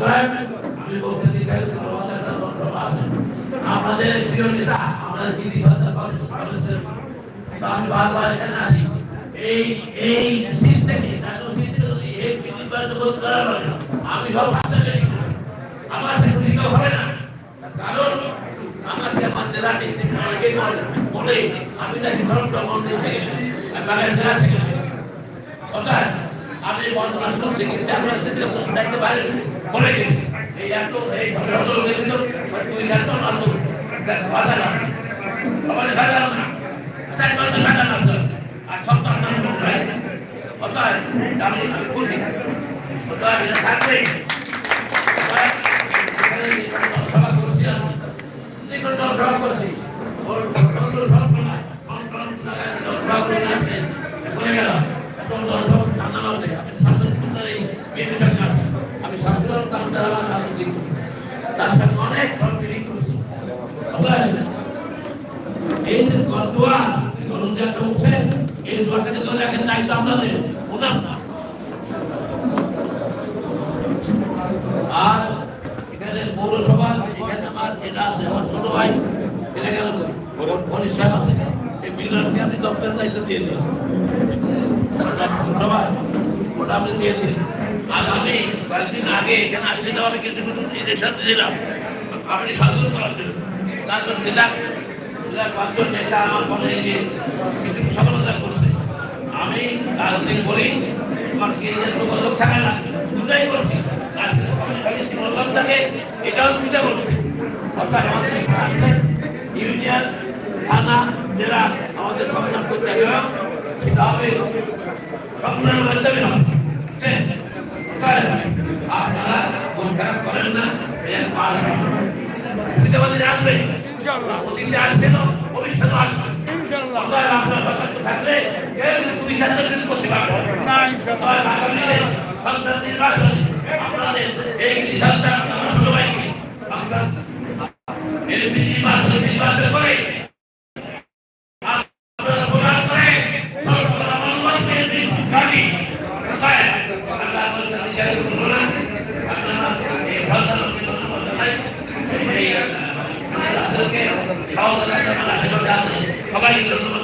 হয় আমাদের প্রিয় নেতা আমাদের আমি বারবার এখানে আসি এই এই সিট থেকে হয় আমি সব আমার সে খুশি হবে না কারণ আমাকে আমার জেলা নেতৃত্ব আমি দমন দিয়েছে বাংলাদেশে অর্থাৎ আমি বর্তমান শুনছি কিন্তু আপনার সাথে দেখতে পারেন বলে গেছি আছে সবাই না চার ভাজা আছে আর তো আপনার অর্থাৎ আমি আমি খুশি সভা করছি দায়িত্ব আপনাদের ওনার না। আর এখানে পৌরসভা, এখানে আমার এটা আছে, আমার ছোট ভাই এটা গেল মনীষ সাহেব আছে এই মিলনকে আপনি দপ্তরের দায়িত্ব দিয়ে দিন। পৌরসভা, ওটা আপনি দিয়ে দিন। আর আমি কয়েকদিন আগে এখানে আসছিলাম আমি কিছু কিছু নির্দেশন দিয়েছিলাম। আপনি সাধন করার জন্য। তারপর দিলাম। দিলাম, পাঁচজন নেতা আমার মনে কিছু আমি রাজনীতি করি আমার কেন্দ্রের যোগাযোগ থাকে না করছি বললাম তাকে এটাও বুঝে বলছি। অর্থাৎ আমাদের আছে ইউনিয়ন থানা জেলা আমাদের করতে হবে সেটা হবে মাধ্যমে আপনারা মন খারাপ করেন না বুঝতে আসবে। আসছিল ভবিষ্যতে আসবে। আপনার কেউ দুই করতে পারবে না সংসদ নির্বাচন আপনাদের এই রিসার্চটা আমরা এই নির্বাচন নির্বাচন করে আপনারা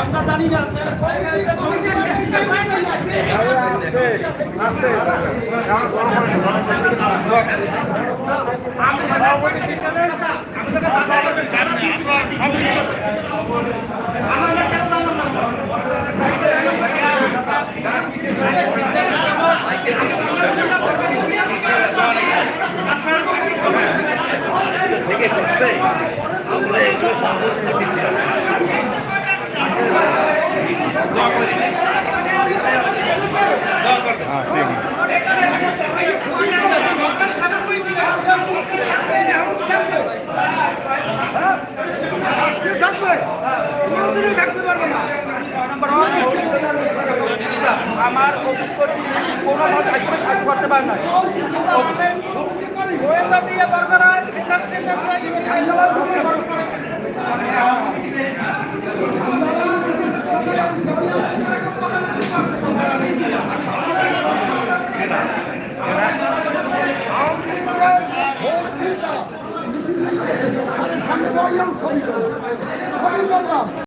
আমরা জানি না থেকে করছে আমরা এগুলো সম্পর্কে আমার অফিস কোনো আজকে সাহায্য করতে পারে না। গোয়েন্দা দিয়ে দরকার হয় সেন্টার সেন্টার সামনে বড় ছবি